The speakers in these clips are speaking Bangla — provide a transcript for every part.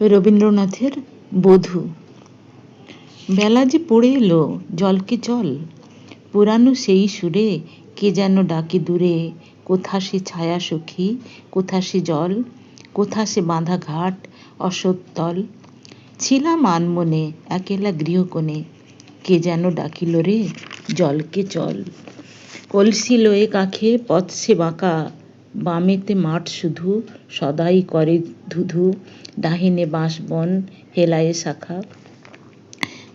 রবীন্দ্রনাথের বধূ। বেলা যে পড়ে এলো জলকে চল পুরানো সেই সুরে কে যেন ডাকে দূরে, কোথা সে ছায়া সখী, কোথা সে জল, কোথা সে বাঁধা ঘাট অসত্তল ছিলাম আনমনে, একেলা গৃহকোণে, কে যেন ডাকিল রে জলকে চল কলসি লয়ে কাখে পথ সে বাঁকা বামেতে মাঠ শুধু, সদাই করে ধুধু ডাহিনে বাঁশবন, হেলায়ে শাখা।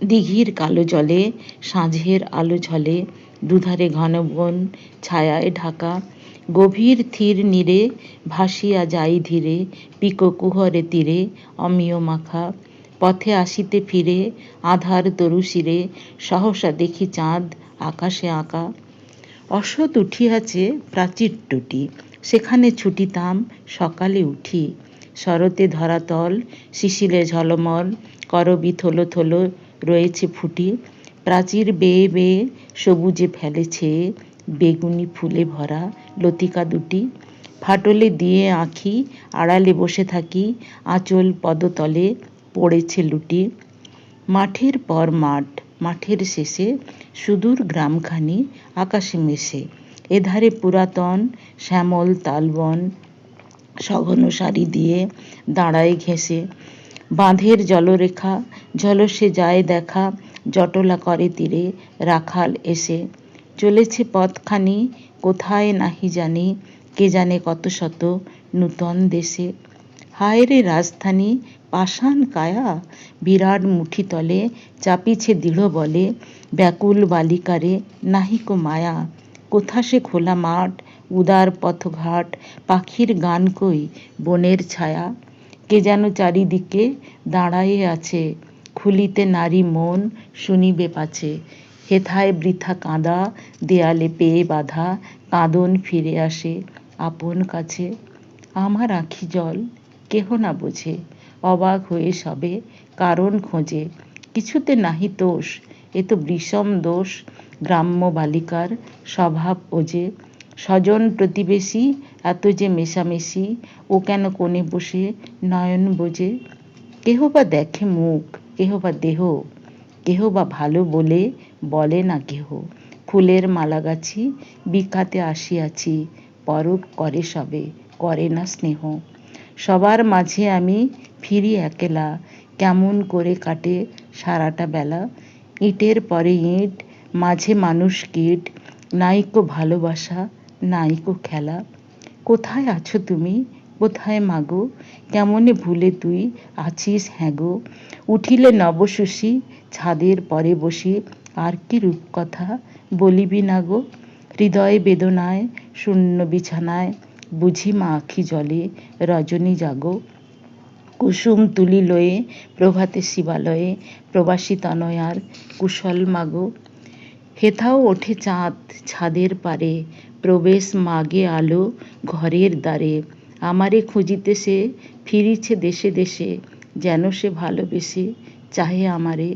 দিঘির কালো জলে, সাঁঝের আলো ঝলে, দুধারে ঘন বন, ছায়ায় ঢাকা। গভীর থির নীরে ভাসিয়া যাই ধীরে, পিকো কুহরে তীরে, অমিয় মাখা। পথে আসিতে ফিরে, আধার তরু শিরে, সহসা দেখি চাঁদ আকাশে আঁকা। অসৎ উঠিয়াছে প্রাচীর টুটি। সেখানে ছুটিতাম, সকালে উঠি। শরতে ধরাতল শিশিলে ঝলমল করবি থলো থলো, রয়েছে ফুটি। প্রাচীর বেয়ে বেয়ে সবুজে ফেলেছে, বেগুনি ফুলে ভরা লতিকা দুটি। ফাটলে দিয়ে আঁখি, আড়ালে বসে থাকি, আঁচল পদতলে পড়েছে লুটি। মাঠের পর মাঠ, মাঠের শেষে সুদূর গ্রামখানি, আকাশে মেশে। এধারে পুরাতন, শ্যামল, তালবন সঘন সারি দিয়ে দাঁড়ায় ঘেঁষে। বাঁধের জলরেখা ঝলসে যায় দেখা, জটলা করে তীরে রাখাল এসে। চলেছে পথখানি, কোথায় নাহি জানি, কে জানে কত শত নূতন দেশে। হায়রে রাজধানী, পাষাণ কায়া, বিরাট মুঠি তলে চাপিছে দৃঢ় বলে, ব্যাকুল বালিকারে নাহিকো মায়া। কোথা সে খোলা মাঠ, উদার পথঘাট, পাখির গান কই বনের ছায়া? কে যেন চারিদিকে দাঁড়ায়ে আছে, খুলিতে নারী মন শুনিবে পাছে। হেথায় বৃথা কাঁদা, দেয়ালে পেয়ে বাঁধা, কাঁদন ফিরে আসে আপন কাছে। আমার আঁখি জল কেহ না বোঝে, অবাক হয়ে সবে কারণ খোঁজে। কিছুতে নাহি দোষ, এ তো বিষম দোষ গ্রাম্য বালিকার স্বভাব ওজে স্বজন প্রতিবেশী, এত যে মেশামেশি, ও কেন কোণে বসে নয়ন বোঝে। কেহ বা দেখে মুখ, কেহ বা দেহ, কেহ বা ভালো বলে বলে না কেহ। ফুলের মালা গাছি বিকাতে আসিয়াছি পরক করে সবে, করে না স্নেহ। সবার মাঝে আমি ফিরি একেলা, কেমন করে কাটে সারাটা বেলা। ইটের পরে ইট মাঝে মানুষ কীট নাইকো ভালোবাসা, নাইকো খেলা। কোথায় আছো তুমি? কোথায় মাগো? কেমনে ভুলে তুই আছিস হ্যাগো? উঠিলে নবশশী, ছাদের পরে বসে, আর কি রূপকথা বলিবি না গো? হৃদয়ে বেদনায়, শূন্য বিছানায়, বুঝি মা আখি জলে, রজনী জাগো। কুসুম তুলি লয়ে, প্রভাতে শিবালয়ে, প্রবাসী তনয়ার, কুশল মাগো। হেথাও ওঠে চাঁদ ছাদের পারে, প্রবেশ মাগে আলো ঘরের দ্বারে। আমারে খুঁজিতে সে ফিরিছে দেশে দেশে, যেন সে ভালোবেসে চাহে আমারে।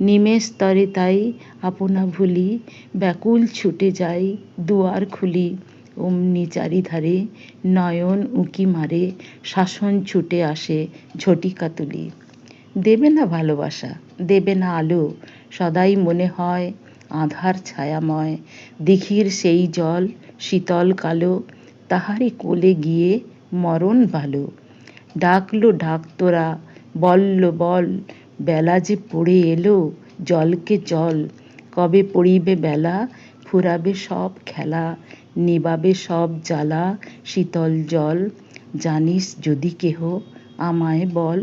নিমেষ তরে তাই আপনা ভুলি, ব্যাকুল ছুটে যাই দুয়ার খুলি। অমনি চারিধারে নয়ন উঁকি মারে, শাসন ছুটে আসে ঝটিকা তুলি। দেবে না ভালোবাসা, দেবে না আলো, সদাই মনে হয় আধার ছায়াময় দিঘির সেই জল শীতল কালো তাহারই কোলে গিয়ে মরণ ভালো। ডাকলো ডাক তোরা বলল বল, বেলা যে পড়ে এলো, জলকে জল কবে পড়িবে বেলা, ফুরাবে সব খেলা, নিবাবে সব জ্বালা, শীতল জল। জানিস যদি কেহ আমায় বল